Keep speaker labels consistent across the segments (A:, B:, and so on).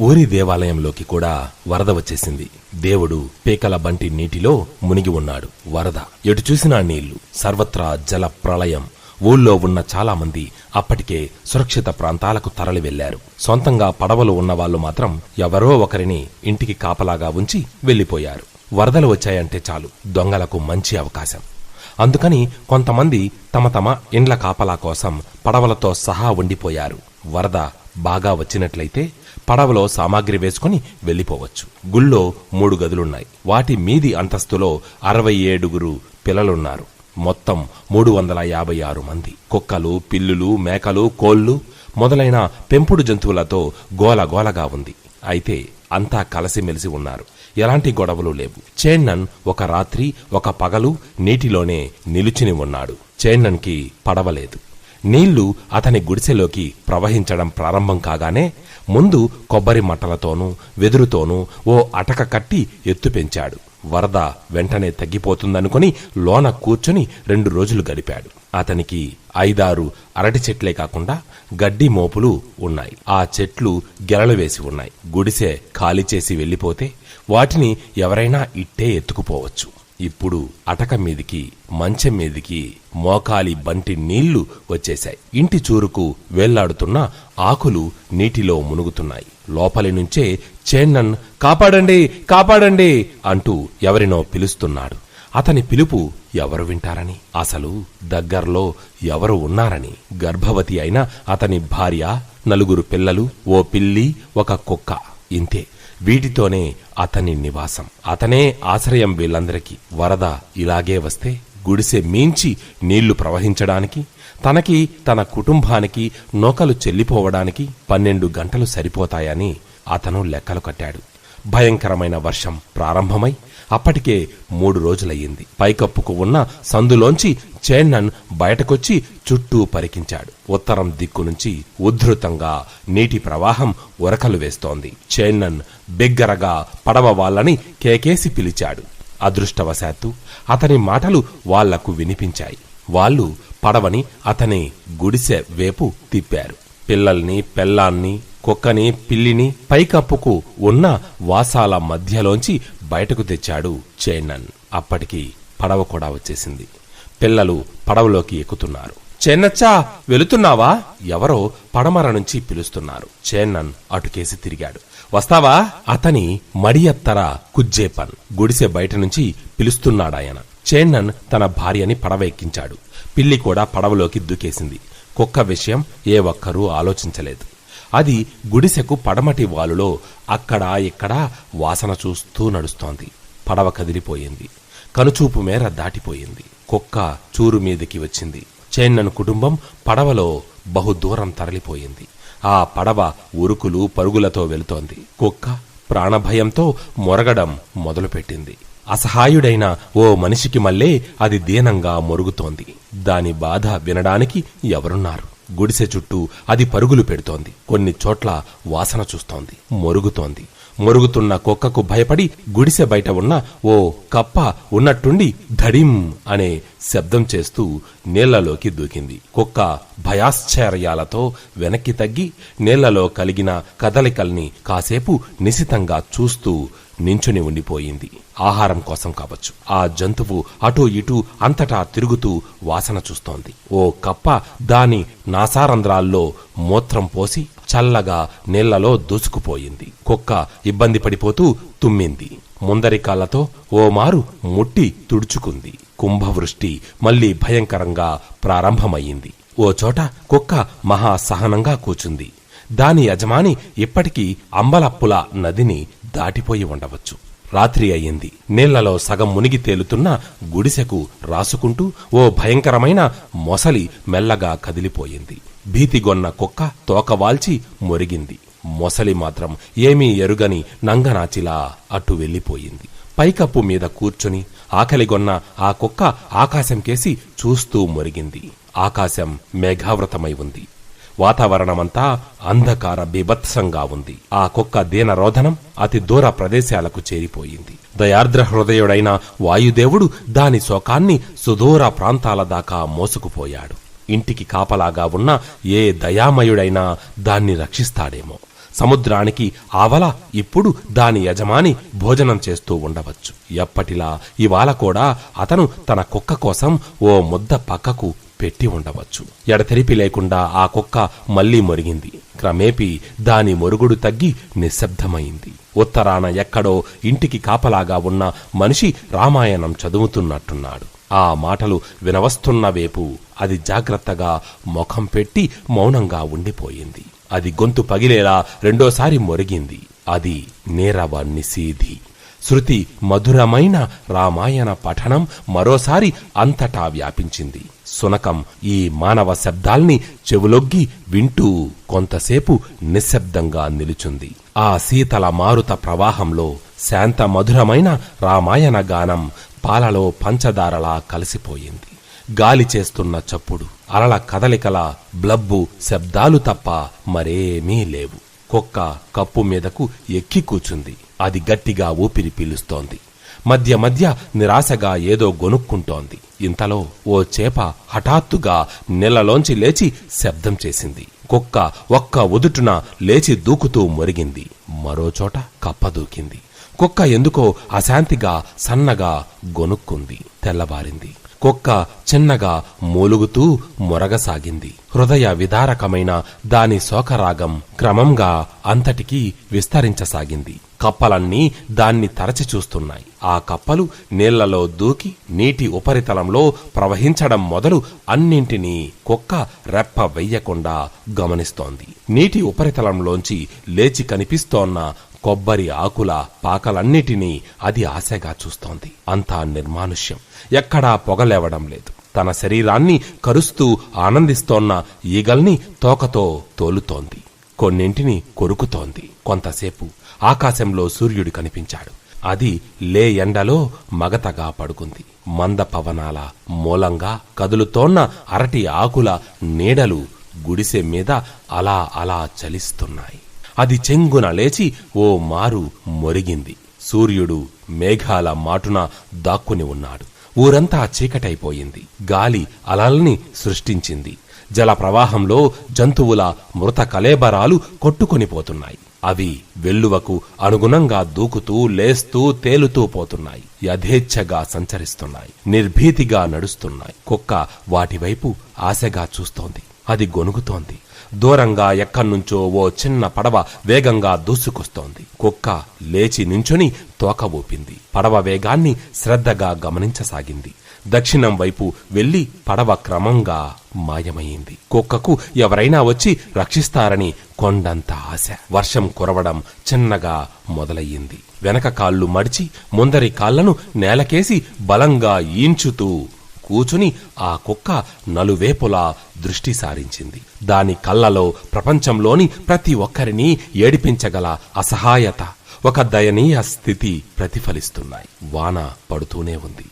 A: ఊరి దేవాలయంలోకి కూడా వరద వచ్చేసింది. దేవుడు పేకల బంటి నీటిలో మునిగి ఉన్నాడు. వరద. ఎటు చూసినా నీళ్ళు. సర్వత్రా జల ప్రళయం. ఊళ్ళో ఉన్న చాలామంది అప్పటికే సురక్షిత ప్రాంతాలకు తరలి వెళ్ళారు సొంతంగా పడవలు ఉన్నవాళ్ళు మాత్రం ఎవరో ఒకరిని ఇంటికి కాపలాగా ఉంచి వెళ్ళిపోయారు వరదలు వచ్చాయంటే చాలు. దొంగలకు మంచి అవకాశం. అందుకని కొంతమంది తమ తమ ఇండ్ల కాపలా కోసం పడవలతో సహా ఉండిపోయారు. వరద బాగా వచ్చినట్లయితే పడవలో సామాగ్రి వేసుకుని వెళ్ళిపోవచ్చు. గుళ్ళో మూడు గదులున్నాయి. వాటి మీది అంతస్తులో అరవై ఏడుగురు పిల్లలున్నారు. మొత్తం మూడు వందల యాభై ఆరు మంది. కుక్కలు పిల్లులు మేకలు కోళ్ళు మొదలైన పెంపుడు జంతువులతో గోలగోలగా ఉంది. అయితే అంతా కలిసిమెలిసి ఉన్నారు. ఎలాంటి గొడవలు లేవు. చేన్నన్ ఒక రాత్రి ఒక పగలు నీటిలోనే నిలుచుని ఉన్నాడు. చేన్నన్కి పడవలేదు. నీళ్ళు అతని గుడిసెలోకి ప్రవహించడం ప్రారంభం కాగానే ముందు కొబ్బరి మట్టలతోనూ వెదురుతోనూ ఓ అటక కట్టి ఎత్తు పెంచాడు. వరద వెంటనే తగ్గిపోతుందనుకుని లోన కూర్చుని రెండు రోజులు గడిపాడు. అతనికి ఐదారు అరటి చెట్లే కాకుండా గడ్డి మోపులు ఉన్నాయి. ఆ చెట్లు గెలలు వేసి ఉన్నాయి. గుడిసె ఖాళీ చేసి వెళ్ళిపోతే వాటిని ఎవరైనా ఇట్టే ఎత్తుకుపోవచ్చు. ఇప్పుడు అటక మీదికి మంచం మీదికి మోకాలి బంటి నీళ్ళు వచ్చేశాయి. ఇంటి చూరుకు వేళ్ళాడుతున్న ఆకులు నీటిలో మునుగుతున్నాయి. లోపలి నుంచే చేన్నన్ కాపాడండి కాపాడండి అంటూ ఎవరినో పిలుస్తున్నాడు. అతని పిలుపు ఎవరు వింటారని? అసలు దగ్గర్లో ఎవరు ఉన్నారని? గర్భవతి అయిన అతని భార్య నలుగురు పిల్లలు ఓ పిల్లి ఒక కుక్క. ఇంతే. వీటితోనే అతని నివాసం. అతనే ఆశ్రయం వీళ్ళందరికీ. వరద ఇలాగే వస్తే గుడిసె మించి నీళ్ళు ప్రవహించడానికి తనకి తన కుటుంబానికి నూకలు చెల్లిపోవడానికి పన్నెండు గంటలు సరిపోతాయని అతను లెక్కలు కట్టాడు. భయంకరమైన వర్షం ప్రారంభమై అప్పటికే మూడు రోజులయ్యింది. పైకప్పుకు ఉన్న సందులోంచి చేన్నన్ బయటకొచ్చి చుట్టూ పరికించాడు. ఉత్తరం దిక్కు నుంచి ఉద్ధృతంగా నీటి ప్రవాహం ఉరకలు వేస్తోంది. చేన్నన్ బిగ్గరగా పడవ వాళ్ళని కేకేసి పిలిచాడు. అదృష్టవశాత్తు అతని మాటలు వాళ్ళకు వినిపించాయి. వాళ్ళు పడవని అతని గుడిసె వేపు తిప్పారు. పిల్లల్ని పెళ్ళాన్ని కుక్కని పిల్లిని పైకప్పుకు ఉన్న వాసాల మధ్యలోంచి బయటకు తెచ్చాడు చేన్నన్ అప్పటికి పడవ కూడా వచ్చేసింది. పిల్లలు పడవలోకి ఎక్కుతున్నారు. చేన్నచ్చా వెళుతున్నావా? ఎవరో పడమర నుంచి పిలుస్తున్నారు. చేన్నన్ అటుకేసి తిరిగాడు. వస్తావా? అతని మడియత్తర కుజ్జేపన్ గుడిసె బయట నుంచి పిలుస్తున్నాడాయన. చేన్నన్ తన భార్యని పడవ ఎక్కించాడు. పిల్లి కూడా పడవలోకి దూకేసింది. కుక్క విషయం ఏ ఒక్కరూ ఆలోచించలేదు. అది గుడిసెకు పడమటి వాలులో అక్కడా ఇక్కడా వాసన చూస్తూ నడుస్తోంది. పడవ కదిలిపోయింది. కనుచూపు మేర దాటిపోయింది. కుక్క చూరు మీదికి వచ్చింది. చేన్నను కుటుంబం పడవలో బహుదూరం తరలిపోయింది. ఆ పడవ ఉరుకులు పరుగులతో వెళుతోంది. కుక్క ప్రాణభయంతో మొరగడం మొదలుపెట్టింది. అసహాయుడైన ఓ మనిషికి మళ్ళే అది దీనంగా మొరుగుతోంది. దాని బాధ వినడానికి ఎవరున్నారు? గుడిసె చుట్టూ అది పరుగులు పెడుతోంది. కొన్ని చోట్ల వాసన చూస్తోంది. మొరుగుతోంది. మొరుగుతున్న కుక్కకు భయపడి గుడిసె బయట ఉన్న ఓ కప్ప ఉన్నట్టుండి ధడిం అనే శబ్దం చేస్తూ నీళ్ళలోకి దూకింది. కుక్క భయాశ్చర్యాలతో వెనక్కి తగ్గి నీళ్ళలో కలిగిన కదలికల్ని కాసేపు నిశితంగా చూస్తూ నించుని ఉండిపోయింది. ఆహారం కోసం కావచ్చు. ఆ జంతువు అటూ ఇటూ అంతటా తిరుగుతూ వాసన చూస్తోంది. ఓ కప్ప దాని నాసారంధ్రాల్లో మూత్రం పోసి చల్లగా నీళ్ళలో దూసుకుపోయింది. కుక్క ఇబ్బంది పడిపోతూ తుమ్మింది. ముందరి కాళ్ళతో ఓ మారు ముట్టి తుడుచుకుంది. కుంభవృష్టి మళ్ళీ భయంకరంగా ప్రారంభమయ్యింది. ఓ చోట కుక్క మహా సహనంగా కూచుంది. దాని యజమాని ఇప్పటికీ అంబలప్పుల నదిని దాటిపోయి ఉండవచ్చు. రాత్రి అయ్యింది. నీళ్ళలో సగం మునిగి తేలుతున్న గుడిసెకు రాసుకుంటూ ఓ భయంకరమైన మొసలి మెల్లగా కదిలిపోయింది. భీతిగొన్న కుక్క తోకవాల్చి మొరిగింది. మొసలి మాత్రం ఏమీ ఎరుగని నంగనాచిలా అటు వెళ్ళిపోయింది. పైకప్పు మీద కూర్చుని ఆకలిగొన్న ఆ కుక్క ఆకాశం కేసి చూస్తూ మొరిగింది. ఆకాశం మేఘావృతమై ఉంది. వాతావరణమంతా అంధకార బీభత్సంగా ఉంది. ఆ కుక్క దీనరోధనం అతి దూర ప్రదేశాలకు చేరిపోయింది. దయార్ద్ర హృదయుడైన వాయుదేవుడు దాని శోకాన్ని సుదూర ప్రాంతాల దాకా మోసుకుపోయాడు. ఇంటికి కాపలాగా ఉన్న ఏ దయామయుడైనా దాన్ని రక్షిస్తాడేమో. సముద్రానికి ఆవల ఇప్పుడు దాని యజమాని భోజనం చేస్తూ ఉండవచ్చు. ఎప్పటిలా ఇవాళ కూడా అతను తన కుక్క కోసం ఓ ముద్ద పక్కకు పెట్టి ఉండవచ్చు. ఎడతెరిపి లేకుండా ఆ కుక్క మళ్ళీ మొరిగింది. క్రమేపీ దాని మొరుగుడు తగ్గి నిశ్శబ్దమైంది. ఉత్తరాన ఎక్కడో ఇంటికి కాపలాగా ఉన్న మనిషి రామాయణం చదువుతున్నట్టున్నాడు. ఆ మాటలు వినవస్తున్న వేపు అది జాగ్రత్తగా ముఖం పెట్టి మౌనంగా ఉండిపోయింది. అది గొంతు పగిలేలా రెండోసారి మొరిగింది. అది నేరవ నిశీధి. శృతి మధురమైన రామాయణ పఠనం మరోసారి అంతటా వ్యాపించింది. సునకం ఈ మానవ శబ్దాల్ని చెవులొగ్గి వింటూ కొంతసేపు నిశ్శబ్దంగా నిలుచుంది. ఆ శీతల మారుత ప్రవాహంలో శాంత మధురమైన రామాయణ గానం పాలలో పంచదారలా కలిసిపోయింది. గాలి చేస్తున్న చప్పుడు అలల కదలికల బ్లబ్బు శబ్దాలు తప్ప మరేమీ లేవు. కుక్క కప్పు మీదకు ఎక్కి కూచుంది. అది గట్టిగా ఊపిరి పీలుస్తోంది. మధ్య మధ్య నిరాశగా ఏదో గొనుక్కుంటోంది. ఇంతలో ఓ చేప హఠాత్తుగా నెలలోంచి లేచి శబ్దం చేసింది. కుక్క ఒక్క ఉదుటున లేచి దూకుతూ మొరిగింది. మరోచోట కప్ప దూకింది. కుక్క ఎందుకో అశాంతిగా సన్నగా గొనుక్కుంది. తెల్లబారింది కుక్క చిన్నగా మూలుగుతూ మొరగసాగింది. హృదయ విదారకమైన దాని శోకరాగం క్రమంగా అంతటికీ విస్తరించసాగింది. కప్పలన్నీ దాన్ని తరచి చూస్తున్నాయి. ఆ కప్పలు నీళ్ళలో దూకి నీటి ఉపరితలంలో ప్రవహించడం మొదలు అన్నింటినీ కుక్క రెప్ప వెయ్యకుండా గమనిస్తోంది. నీటి ఉపరితలంలోంచి లేచి కనిపిస్తోన్న కొబ్బరి ఆకుల పాకలన్నిటినీ అది ఆశగా చూస్తోంది. అంతా నిర్మానుష్యం. ఎక్కడా పొగలేవడం లేదు. తన శరీరాన్ని కరుస్తూ ఆనందిస్తోన్న ఈగల్ని తోకతో తోలుతోంది. కొన్నింటిని కొరుకుతోంది. కొంతసేపు ఆకాశంలో సూర్యుడు కనిపించాడు. అది లే ఎండలో మగతగా పడుకుంది. మంద పవనాల మూలంగా కదులుతోన్న అరటి ఆకుల నీడలు గుడిసె మీద అలా అలా చలిస్తున్నాయి. అది చెంగున లేచి ఓ మారు మొరిగింది. సూర్యుడు మేఘాల మాటున దాక్కుని ఉన్నాడు. ఊరంతా చీకటైపోయింది. గాలి అలల్ని సృష్టించింది. జల ప్రవాహంలో జంతువుల మృత కలేబరాలు కొట్టుకొనిపోతున్నాయి అవి వెల్లువకు అనుగుణంగా దూకుతూ లేస్తూ తేలుతూ పోతున్నాయి. యథేచ్ఛగా సంచరిస్తున్నాయి. నిర్భీతిగా నడుస్తున్నాయి. కుక్క వాటివైపు ఆశగా చూస్తోంది. అది గొనుగుతోంది దూరంగా ఎక్కడ్నుంచో ఓ చిన్న పడవ వేగంగా దూసుకొస్తోంది. కుక్క లేచి నించుని తోక ఊపింది. పడవ వేగాన్ని శ్రద్ధగా గమనించసాగింది. దక్షిణం వైపు వెళ్ళి పడవ క్రమంగా మాయమయ్యింది కుక్కకు ఎవరైనా వచ్చి రక్షిస్తారని కొండంత ఆశ. వర్షం కురవడం చిన్నగా మొదలయ్యింది. వెనక కాళ్ళు మడిచి ముందరి కాళ్ళను నేలకేసి బలంగా ఈంచుతూ కూచుని ఆ కుక్క నలువేపులా దృష్టి సారించింది. దాని కళ్ళలో ప్రపంచంలోని ప్రతి ఒక్కరినీ ఏడిపించగల అసహాయత ఒక దయనీయ స్థితి ప్రతిఫలిస్తున్నాయి. వాన పడుతూనే ఉంది.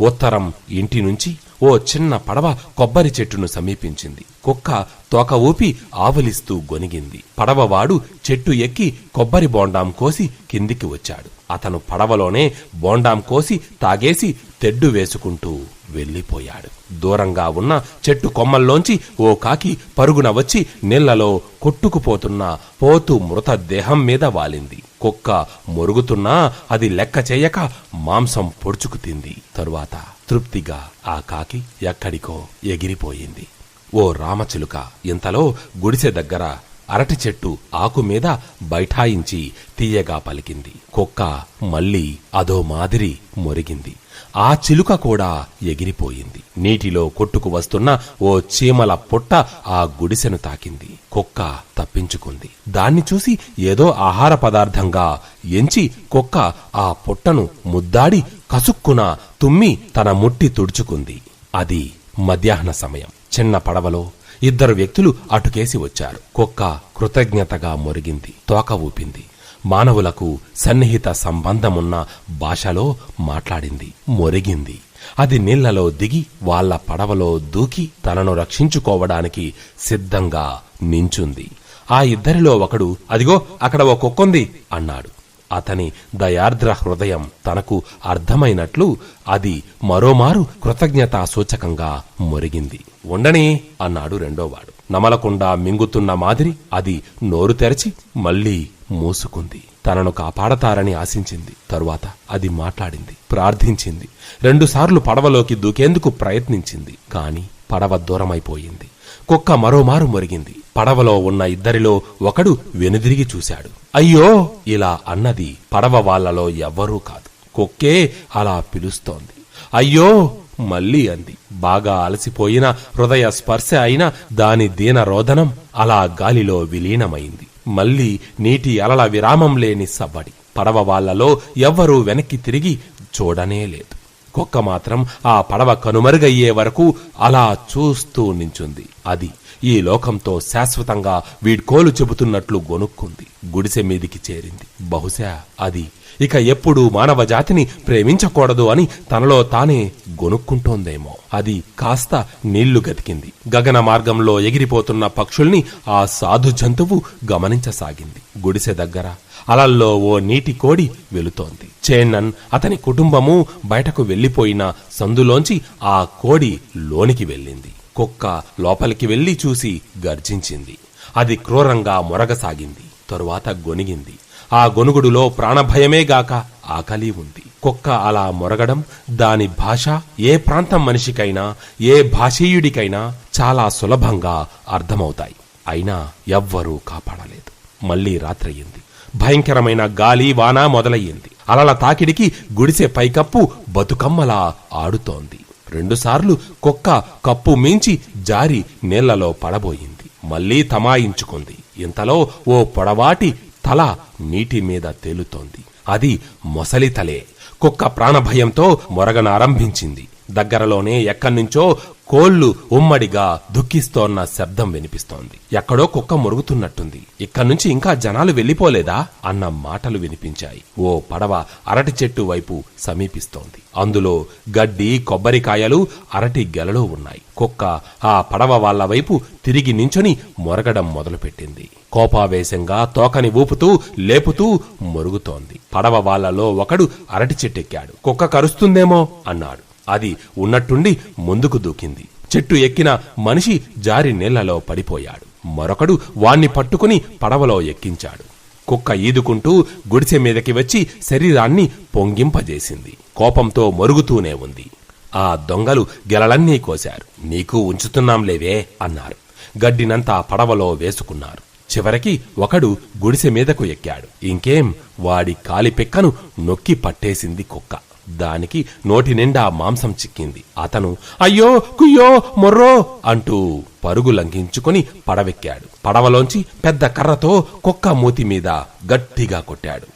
A: ఉత్తరం ఇంటి నుంచి ఓ చిన్న పడవ కొబ్బరి చెట్టును సమీపించింది. కుక్క తోక ఊపి ఆవలిస్తూ గొనిగింది పడవవాడు చెట్టు ఎక్కి కొబ్బరి బోండాం కోసి కిందికి వచ్చాడు. అతను పడవలోనే బోండాం కోసి తాగేసి తెడ్డు వేసుకుంటూ వెళ్ళిపోయాడు. దూరంగా ఉన్న చెట్టు కొమ్మల్లోంచి ఓ కాకి పరుగున వచ్చి నీళ్ళలో కొట్టుకుపోతున్న పోతు మృతదేహం మీద వాలింది. కుక్క మొరుగుతున్నా అది లెక్క చేయక మాంసం పొడుచుకు తింది. తరువాత తృప్తిగా ఆ కాకి ఎక్కడికో ఎగిరిపోయింది. ఓ రామచిలుక ఇంతలో గుడిసె దగ్గర అరటి చెట్టు ఆకు మీద బైఠాయించి తీయగా పలికింది. కుక్క మళ్ళీ అదో మాదిరి మొరిగింది. ఆ చిలుక కూడా ఎగిరిపోయింది. నీటిలో కొట్టుకు వస్తున్న ఓ చీమల పుట్ట ఆ గుడిసెను తాకింది. కుక్క తప్పించుకుంది. దాన్ని చూసి ఏదో ఆహార పదార్థంగా ఎంచి కుక్క ఆ పుట్టను ముద్దాడి కసుక్కున తుమ్మి తన ముట్టి తుడుచుకుంది. అది మధ్యాహ్న సమయం. చిన్న పడవలో ఇద్దరు వ్యక్తులు అటుకేసి వచ్చారు. కుక్క కృతజ్ఞతగా మొరిగింది. తోక ఊపింది. మానవులకు సన్నిహిత సంబంధమున్న భాషలో మాట్లాడింది. మొరిగింది. అది నీళ్ళలో దిగి వాళ్ళ పడవలో దూకి తనను రక్షించుకోవడానికి సిద్ధంగా నించుంది. ఆ ఇద్దరిలో ఒకడు అదిగో అక్కడ ఓ కుక్కుంది అన్నాడు. అతని దయార్ద్ర హృదయం తనకు అర్థమైనట్లు అది మరోమారు కృతజ్ఞతా సూచకంగా మొరిగింది. ఉండని అన్నాడు రెండోవాడు. నమలకుండా మింగుతున్న మాదిరి అది నోరు తెరచి మళ్ళీ మూసుకుంది. తనను కాపాడతారని ఆశించింది. తరువాత అది మాట్లాడింది. ప్రార్థించింది. రెండుసార్లు పడవలోకి దూకేందుకు ప్రయత్నించింది. కాని పడవ దూరమైపోయింది. కుక్క మరోమారు మొరిగింది. పడవలో ఉన్న ఇద్దరిలో ఒకడు వెనుదిరిగి చూశాడు. అయ్యో! ఇలా అన్నది పడవ వాళ్ళలో ఎవ్వరూ కాదు. కుక్కే అలా పిలుస్తోంది. అయ్యో! మళ్ళీ అంది. బాగా అలసిపోయిన హృదయ స్పర్శ అయిన దాని దీన రోదనం అలా గాలిలో విలీనమైంది. మళ్ళీ నీటి అలల విరామం లేని సవ్వడి. పడవ వాళ్ళలో ఎవ్వరూ వెనక్కి తిరిగి చూడనే లేదు. కుక్క మాత్రం ఆ పడవ కనుమరుగయ్యే వరకు అలా చూస్తూ నించుంది. అది ఈ లోకంతో శాశ్వతంగా వీడ్కోలు చెబుతున్నట్లు గొనుక్కుంది. గుడిసె మీదికి చేరింది. బహుశా అది ఇక ఎప్పుడూ మానవ జాతిని ప్రేమించకూడదు అని తనలో తానే గొనుక్కుంటోందేమో. అది కాస్త నీళ్ళు గతికింది. గగన మార్గంలో ఎగిరిపోతున్న పక్షుల్ని ఆ సాధు జంతువు గమనించసాగింది. గుడిసె దగ్గర అలల్లో ఓ నీటి కోడి వెళుతోంది. చేన్నన్ అతని కుటుంబము బయటకు వెళ్ళిపోయిన సందులోంచి ఆ కోడి లోనికి వెళ్ళింది. కుక్క లోపలికి వెళ్ళి చూసి గర్జించింది. అది క్రూరంగా మొరగసాగింది. తరువాత గొనిగింది ఆ గొనుగుడులో ప్రాణభయమే గాక ఆకలి ఉంది. కుక్క అలా మొరగడం దాని భాష ఏ ప్రాంతం మనిషికైనా ఏ భాషీయుడికైనా చాలా సులభంగా అర్థమవుతాయి. అయినా ఎవ్వరూ కాపాడలేదు. మళ్ళీ రాత్రయ్యింది భయంకరమైన గాలి వాన మొదలయ్యింది. అలల తాకిడికి గుడిసె పైకప్పు బతుకమ్మలా ఆడుతోంది. రెండుసార్లు కుక్క కప్పు మించి జారి నీళ్ళలో పడబోయింది. మళ్ళీ తమాయించుకుంది. ఇంతలో ఓ పొడవాటి తల నీటి మీద తేలుతోంది. అది మొసలి తలే. కుక్క ప్రాణభయంతో మొరగనారంభించింది. దగ్గరలోనే ఎక్కడ్నుంచో కోళ్ళు ఉమ్మడిగా దుఃఖిస్తోన్న శబ్దం వినిపిస్తోంది. ఎక్కడో కుక్క మురుగుతున్నట్టుంది. ఇక్కడ్నుంచి ఇంకా జనాలు వెళ్ళిపోలేదా అన్న మాటలు వినిపించాయి. ఓ పడవ అరటి చెట్టు వైపు సమీపిస్తోంది. అందులో గడ్డి కొబ్బరికాయలు అరటి గెలలో ఉన్నాయి. కుక్క ఆ పడవ వాళ్ళ వైపు తిరిగి నించొని మొరగడం మొదలుపెట్టింది. కోపావేశంగా తోకని ఊపుతూ లేపుతూ మొరుగుతోంది. పడవ వాళ్ళలో ఒకడు అరటి చెట్టెక్కాడు. కుక్క కరుస్తుందేమో? అన్నాడు. అది ఉన్నట్టుండి ముందుకు దూకింది. చెట్టు ఎక్కిన మనిషి జారి నీళ్ళలో పడిపోయాడు. మరొకడు వాణ్ణి పట్టుకుని పడవలో ఎక్కించాడు. కుక్క ఈదుకుంటూ గుడిసె మీదకి వచ్చి శరీరాన్ని పొంగింపజేసింది. కోపంతో మరుగుతూనే ఉంది. ఆ దొంగలు గెలలన్నీ కోశారు. నీకు ఉంచుతున్నాంలేవే అన్నారు. గడ్డినంతా పడవలో వేసుకున్నారు. చివరికి ఒకడు గుడిసె మీదకు ఎక్కాడు. ఇంకేం? వాడి కాలిపెక్కను నొక్కి పట్టేసింది కుక్క. దానికి నోటి నిండా మాంసం చిక్కింది. అతను అయ్యో కుయ్యో మొర్రో! అంటూ పరుగు లంఘించుకుని పడవెక్కాడు. పడవలోంచి పెద్ద కర్రతో కుక్క మూతి మీద గట్టిగా కొట్టాడు.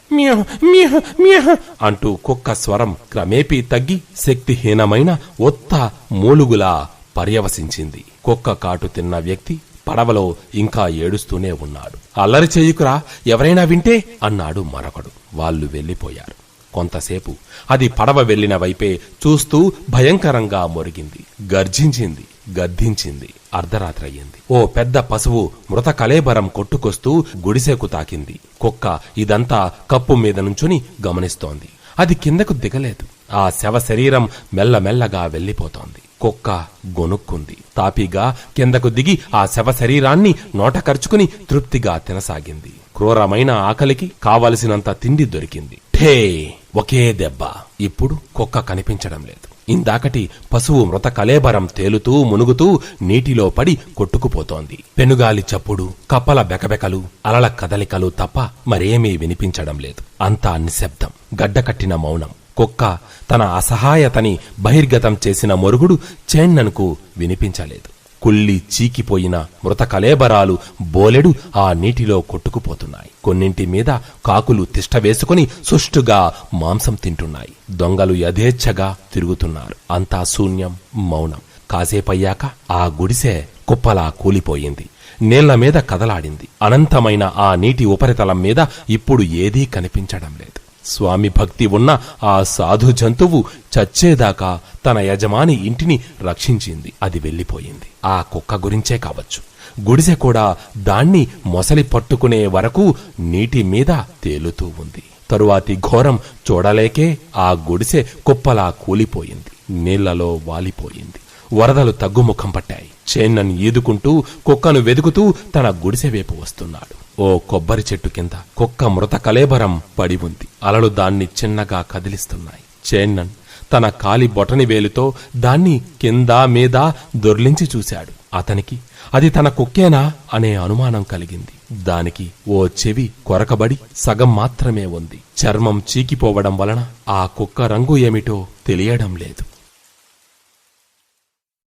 A: అంటూ కుక్క స్వరం క్రమేపీ తగ్గి శక్తిహీనమైన ఒత్త మూలుగులా పర్యవసించింది. కుక్క కాటు తిన్న వ్యక్తి పడవలో ఇంకా ఏడుస్తూనే ఉన్నాడు. అల్లరి చెయ్యుకురా ఎవరైనా వింటే? అన్నాడు మరొకడు. వాళ్ళు వెళ్ళిపోయారు కొంతసేపు. అది పడవ వెళ్ళిన వైపే చూస్తూ భయంకరంగా మొరిగింది. గర్జించింది గద్దించింది అర్ధరాత్రయ్యింది. ఓ పెద్ద పశువు మృత కలేబరం కొట్టుకొస్తూ గుడిసెకు తాకింది. కుక్క ఇదంతా కప్పు మీద నుంచుని గమనిస్తోంది. అది కిందకు దిగలేదు. ఆ శవ శరీరం మెల్లమెల్లగా వెళ్ళిపోతోంది కుక్క గొనుక్కుంది తాపీగా కిందకు దిగి ఆ శవ శరీరాన్ని నోట కరుచుకుని తృప్తిగా తినసాగింది. క్రూరమైన ఆకలికి కావలసినంత తిండి దొరికింది. ఠే ఒకే దెబ్బ. ఇప్పుడు కుక్క కనిపించడం లేదు. ఇందాకటి పశువు మృత కలేబరం తేలుతూ మునుగుతూ నీటిలో పడి కొట్టుకుపోతోంది. పెనుగాలి చప్పుడు కప్పల బెకబెకలు అలల కదలికలు తప్ప మరేమీ వినిపించడం లేదు. అంతా నిశ్శబ్దం గడ్డకట్టిన మౌనం. కుక్క తన అసహాయతని బహిర్గతం చేసిన మొరుగుడు చేన్ననుకు వినిపించలేదు. కుళ్ళి చీకిపోయిన మృత కలేబరాలు బోలెడు ఆ నీటిలో కొట్టుకుపోతున్నాయి. కొన్నింటి మీద కాకులు తిష్టవేసుకుని సుష్టుగా మాంసం తింటున్నాయి. దొంగలు యథేచ్ఛగా తిరుగుతున్నారు. అంతా శూన్యం మౌనం. కాసేపయ్యాక ఆ గుడిసె కుప్పలా కూలిపోయింది. నీళ్ళ మీద కదలాడింది. అనంతమైన ఆ నీటి ఉపరితలం మీద ఇప్పుడు ఏదీ కనిపించడం లేదు. స్వామి భక్తి ఉన్న ఆ సాధు జంతువు చచ్చేదాకా తన యజమాని ఇంటిని రక్షించింది. అది వెళ్ళిపోయింది. ఆ కుక్క గురించే కావచ్చు. గుడిసె కూడా దాన్ని మొసలి పట్టుకునే వరకు నీటి మీద తేలుతూ ఉంది. తరువాతి ఘోరం చూడలేకే ఆ గుడిసె కుప్పలా కూలిపోయింది. నీళ్ళలో వాలిపోయింది. వరదలు తగ్గుముఖం పట్టాయి. చేన్నన్ ఈదుకుంటూ కుక్కను వెదుకుతూ తన గుడిసె వైపు వస్తున్నాడు. ఓ కొబ్బరి చెట్టు కింద కుక్క మృత కలేబరం పడి ఉంది. అలలు దాన్ని చిన్నగా కదిలిస్తున్నాయి. చేన్నన్ తన కాలి బొటని వేలుతో దాన్ని కింద మీద దొర్లించి చూశాడు. అతనికి అది తన కుక్కేనా అనే అనుమానం కలిగింది. దానికి ఓ చెవి కొరకబడి సగం మాత్రమే ఉంది. చర్మం చీకిపోవడం వలన ఆ కుక్క రంగు ఏమిటో తెలియడం లేదు.